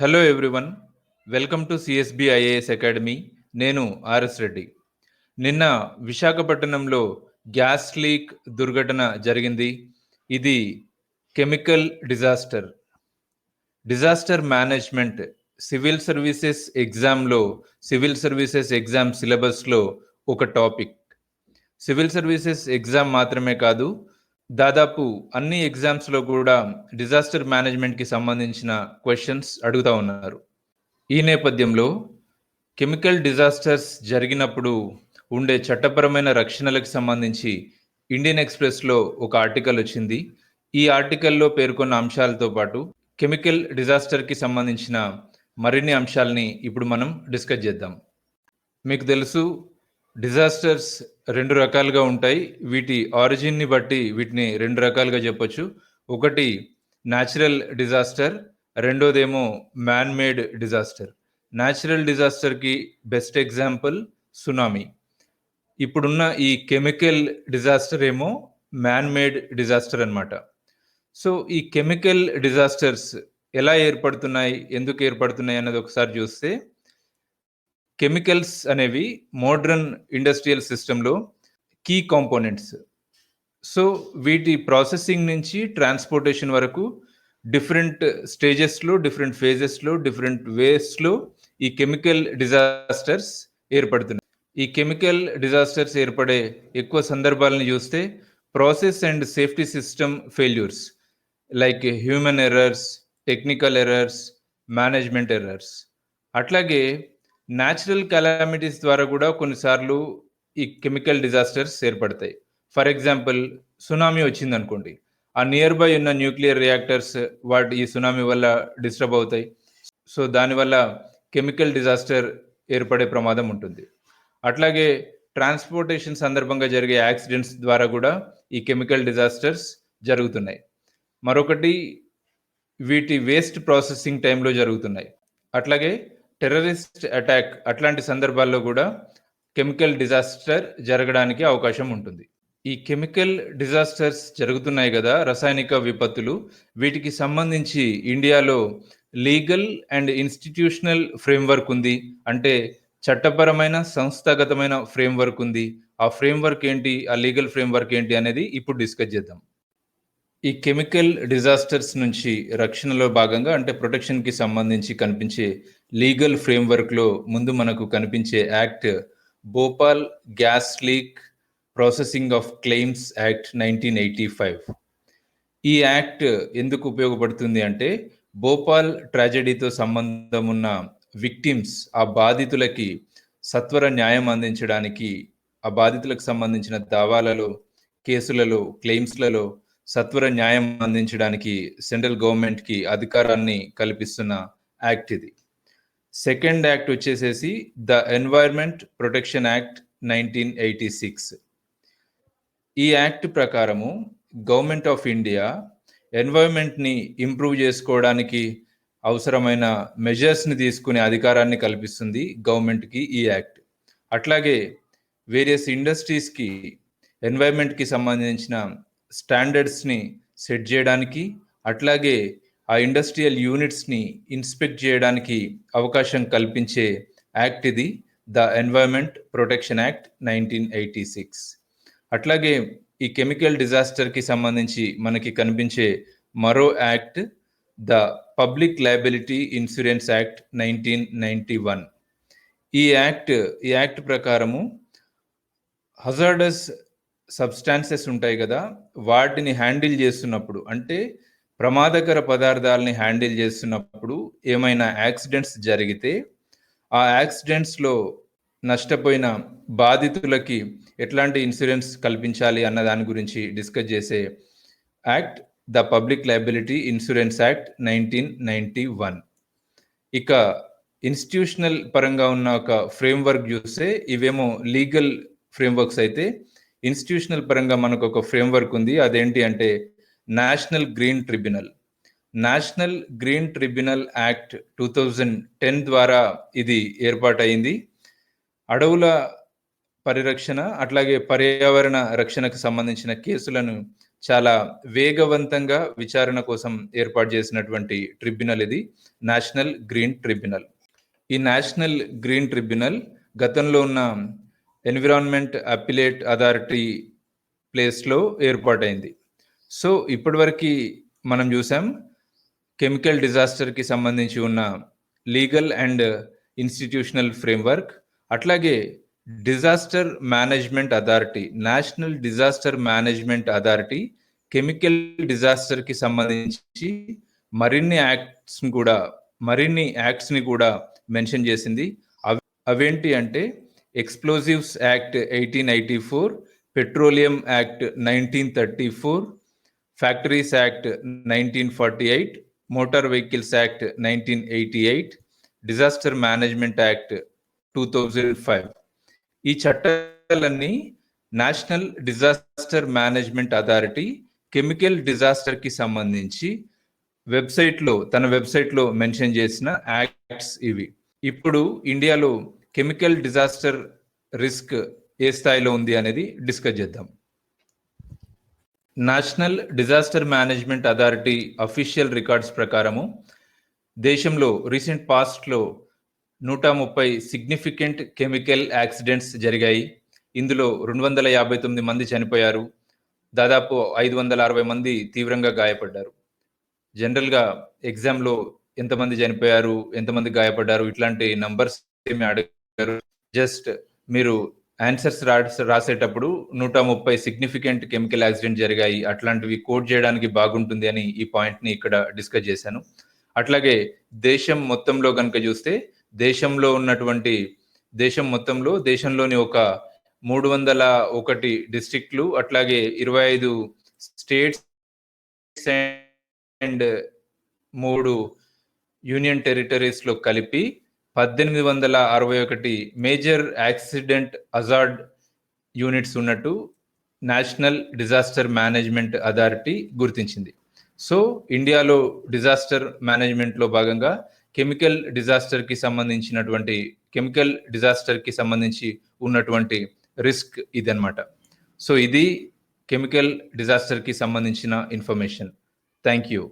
Hello everyone welcome to CSB IAS academy నేను RS Reddy. నిన్న విశాఖపట్నంలో గ్యాస్ లీక్ దుర్ఘటన జరిగింది. ఇది chemical disaster. Disaster management civil services ఎగ్జామ్లో సివిల్ సర్వీసెస్ ఎగ్జామ్ సిలబస్లో ఒక టాపిక్. సివిల్ సర్వీసెస్ ఎగ్జామ్ మాత్రమే కాదు దాదాపు అన్ని ఎగ్జామ్స్లో కూడా డిజాస్టర్ మేనేజ్మెంట్కి సంబంధించిన క్వశ్చన్స్ అడుగుతా ఉన్నారు. ఈ నేపథ్యంలో కెమికల్ డిజాస్టర్స్ జరిగినప్పుడు ఉండే చట్టపరమైన రక్షణలకు సంబంధించి ఇండియన్ ఎక్స్ప్రెస్లో ఒక ఆర్టికల్ వచ్చింది. ఈ ఆర్టికల్లో పేర్కొన్న అంశాలతో పాటు కెమికల్ డిజాస్టర్కి సంబంధించిన మరిన్ని అంశాలని ఇప్పుడు మనం డిస్కస్ చేద్దాం. మీకు తెలుసు డిజాస్టర్స్ రెండు రకాలుగా ఉంటాయి. వీటి ఆరిజిన్ని బట్టి వీటిని రెండు రకాలుగా చెప్పొచ్చు. ఒకటి న్యాచురల్ డిజాస్టర్ రెండోదేమో మ్యాన్ మేడ్ డిజాస్టర్. న్యాచురల్ డిజాస్టర్కి బెస్ట్ ఎగ్జాంపుల్ సునామీ. ఇప్పుడున్న ఈ కెమికల్ డిజాస్టర్ ఏమో మ్యాన్ మేడ్ డిజాస్టర్ అనమాట సో ఈ కెమికల్ డిజాస్టర్స్ ఎలా ఏర్పడుతున్నాయి? ఎందుకు ఏర్పడుతున్నాయి? అన్నది ఒకసారి చూస్తే కెమికల్స్ అనేవి మోడ్రన్ ఇండస్ట్రియల్ సిస్టంలో కీ కాంపోనెంట్స్. సో వీటి ప్రాసెసింగ్ నుంచి ట్రాన్స్పోర్టేషన్ వరకు డిఫరెంట్ స్టేజెస్లో డిఫరెంట్ ఫేజెస్లో డిఫరెంట్ వేస్లో ఈ కెమికల్ డిజాస్టర్స్ ఏర్పడుతున్నాయి. ఈ కెమికల్ డిజాస్టర్స్ ఏర్పడే ఎక్కువ సందర్భాలను చూస్తే process and safety system failures like human errors technical errors management errors. అట్లాగే న్యాచురల్ కెలామిటీస్ ద్వారా కూడా కొన్నిసార్లు ఈ కెమికల్ డిజాస్టర్స్ ఏర్పడతాయి. ఫర్ ఎగ్జాంపుల్ సునామీ వచ్చింది అనుకోండి ఆ నియర్ బై ఉన్న న్యూక్లియర్ రియాక్టర్స్ వాటి ఈ సునామీ వల్ల డిస్టర్బ్ అవుతాయి. సో దానివల్ల కెమికల్ డిజాస్టర్ ఏర్పడే ప్రమాదం ఉంటుంది. అట్లాగే ట్రాన్స్పోర్టేషన్ సందర్భంగా జరిగే యాక్సిడెంట్స్ ద్వారా కూడా ఈ కెమికల్ డిజాస్టర్స్ జరుగుతున్నాయి. మరొకటి వీటి వేస్ట్ ప్రాసెసింగ్ టైంలో జరుగుతున్నాయి. అట్లాగే టెర్రరిస్ట్ అటాక్ అట్లాంటి సందర్భాల్లో కూడా కెమికల్ డిజాస్టర్ జరగడానికి అవకాశం ఉంటుంది. ఈ కెమికల్ డిజాస్టర్స్ జరుగుతున్నాయి కదా రసాయనిక విపత్తులు. వీటికి సంబంధించి ఇండియాలో లీగల్ అండ్ ఇన్స్టిట్యూషనల్ ఫ్రేమ్వర్క్ ఉంది. అంటే చట్టపరమైన సంస్థాగతమైన ఫ్రేమ్వర్క్ ఉంది. ఆ ఫ్రేమ్వర్క్ ఏంటి? ఆ లీగల్ ఫ్రేమ్వర్క్ ఏంటి అనేది ఇప్పుడు డిస్కస్ చేద్దాం. ఈ కెమికల్ డిజాస్టర్స్ నుంచి రక్షణలో భాగంగా అంటే ప్రొటెక్షన్కి సంబంధించి కనిపించే లీగల్ ఫ్రేమ్వర్క్లో ముందు మనకు కనిపించే act Bhopal gas leak processing of claims act nineteen eighty five. ఈ యాక్ట్ ఎందుకు ఉపయోగపడుతుంది అంటే భోపాల్ ట్రాజడీతో సంబంధం ఉన్న విక్టిమ్స్ ఆ బాధితులకి సత్వర న్యాయం అందించడానికి ఆ బాధితులకు సంబంధించిన దావాలలో కేసులలో క్లెయిమ్స్లలో సత్వర న్యాయం అందించడానికి సెంట్రల్ గవర్నమెంట్కి అధికారాన్ని కల్పిస్తున్న యాక్ట్ ఇది. సెకండ్ యాక్ట్ వచ్చేసేసి the environment protection act nineteen eighty six. ఈ యాక్ట్ ప్రకారము గవర్నమెంట్ ఆఫ్ ఇండియా ఎన్వైర్మెంట్ని ఇంప్రూవ్ చేసుకోవడానికి అవసరమైన మెజర్స్ని తీసుకునే అధికారాన్ని కల్పిస్తుంది గవర్నమెంట్కి ఈ యాక్ట్. అట్లాగే వేరియస్ ఇండస్ట్రీస్కి ఎన్వైర్మెంట్కి సంబంధించిన స్టాండర్డ్స్ని సెట్ చేయడానికి అట్లాగే ఆ ఇండస్ట్రియల్ యూనిట్స్ని ఇన్స్పెక్ట్ చేయడానికి అవకాశం కల్పించే యాక్ట్ ఇది the environment protection act nineteen eighty six. అట్లాగే ఈ కెమికల్ డిజాస్టర్కి సంబంధించి మనకి కనిపించే మరో act the public liability insurance act nineteen ninety one. ఈ యాక్ట్ ఈ యాక్ట్ ప్రకారము హజార్డస్ సబ్స్టాన్సెస్ ఉంటాయి కదా వాటిని హ్యాండిల్ చేస్తున్నప్పుడు అంటే ప్రమాదకర పదార్థాలని హ్యాండిల్ చేస్తున్నప్పుడు ఏమైనా యాక్సిడెంట్స్ జరిగితే ఆ యాక్సిడెంట్స్లో నష్టపోయిన బాధితులకి ఎట్లాంటి ఇన్సూరెన్స్ కల్పించాలి అన్న దాని గురించి డిస్కస్ చేసే act the public liability insurance act nineteen ninety one. ఇక ఇన్స్టిట్యూషనల్ పరంగా ఉన్న ఒక ఫ్రేమ్వర్క్ చూస్తే ఇవేమో లీగల్ ఫ్రేమ్వర్క్స్ అయితే ఇన్స్టిట్యూషనల్ పరంగా మనకు ఒక ఫ్రేమ్వర్క్ ఉంది. అదేంటి అంటే national green tribunal. National green tribunal act two thousand ten ద్వారా ఇది ఏర్పాటైంది అడవుల పరిరక్షణ అట్లాగే పర్యావరణ రక్షణకు సంబంధించిన కేసులను చాలా వేగవంతంగా విచారణ కోసం ఏర్పాటు చేసినటువంటి ట్రిబ్యునల్ ఇది నేషనల్ గ్రీన్ ట్రిబ్యునల్. ఈ నేషనల్ గ్రీన్ ట్రిబ్యునల్ గతంలో ఉన్న ఎన్విరాన్మెంట్ అపిలేట్ అథారిటీ ప్లేస్లో ఏర్పాటైంది సో ఇప్పటివరకు మనం చూసాం కెమికల్ డిజాస్టర్కి సంబంధించి ఉన్న లీగల్ అండ్ ఇన్స్టిట్యూషనల్ ఫ్రేమ్వర్క్ అట్లాగే disaster management authority national disaster management authority chemical డిజాస్టర్కి సంబంధించి మరిన్ని యాక్ట్స్ని కూడా మరిన్ని యాక్ట్స్ని కూడా మెన్షన్ చేసింది. అవి అవేంటి అంటే explosives act eighteen eighty four petroleum act nineteen thirty four factories act nineteen forty eight motor vehicles act nineteen eighty eight disaster management act two thousand five ఈ చట్టాలన్నీ national disaster management authority chemical డిజాస్టర్కి సంబంధించి వెబ్సైట్లో తన వెబ్సైట్లో mention చేసిన acts ఇవి. ఇప్పుడు ఇండియాలో chemical disaster risk ఏ స్థాయిలో ఉంది అనేది డిస్కస్ చేద్దాం. National disaster management authority official records ప్రకారము దేశంలో రీసెంట్ పాస్ట్లో నూట ముప్పై సిగ్నిఫికెంట్ కెమికల్ యాక్సిడెంట్స్ జరిగాయి. ఇందులో రెండు వందల యాభై తొమ్మిది మంది చనిపోయారు. దాదాపు ఐదు వందల అరవై మంది తీవ్రంగా గాయపడ్డారు. జనరల్గా ఎగ్జామ్లో ఎంతమంది చనిపోయారు ఎంతమంది గాయపడ్డారు ఇట్లాంటి నంబర్స్ ఏమి అడిగారు. జస్ట్ మీరు ఆన్సర్స్ రాసేటప్పుడు నూట ముప్పై సిగ్నిఫికెంట్ కెమికల్ యాక్సిడెంట్ జరిగాయి. అట్లాంటివి కోడ్ చేయడానికి బాగుంటుంది అని ఈ పాయింట్ని ఇక్కడ డిస్కస్ చేశాను. అట్లాగే దేశం మొత్తంలో కనుక చూస్తే దేశంలో ఉన్నటువంటి దేశం మొత్తంలో దేశంలోని ఒక మూడు వందల ఒకటి డిస్ట్రిక్ట్లు అట్లాగే ఇరవై ఐదు స్టేట్స్ అండ్ మూడు యూనియన్ టెరిటరీస్లో కలిపి పద్దెనిమిది వందల అరవై ఒకటి మేజర్ యాక్సిడెంట్ అజార్డ్ యూనిట్స్ ఉన్నట్టు నేషనల్ డిజాస్టర్ మేనేజ్మెంట్ అథారిటీ గుర్తించింది. సో ఇండియాలో డిజాస్టర్ మేనేజ్మెంట్లో భాగంగా కెమికల్ డిజాస్టర్కి సంబంధించినటువంటి కెమికల్ డిజాస్టర్కి సంబంధించి ఉన్నటువంటి రిస్క్ ఇదనమాట సో ఇది కెమికల్ డిజాస్టర్కి సంబంధించిన ఇన్ఫర్మేషన్. Thank you.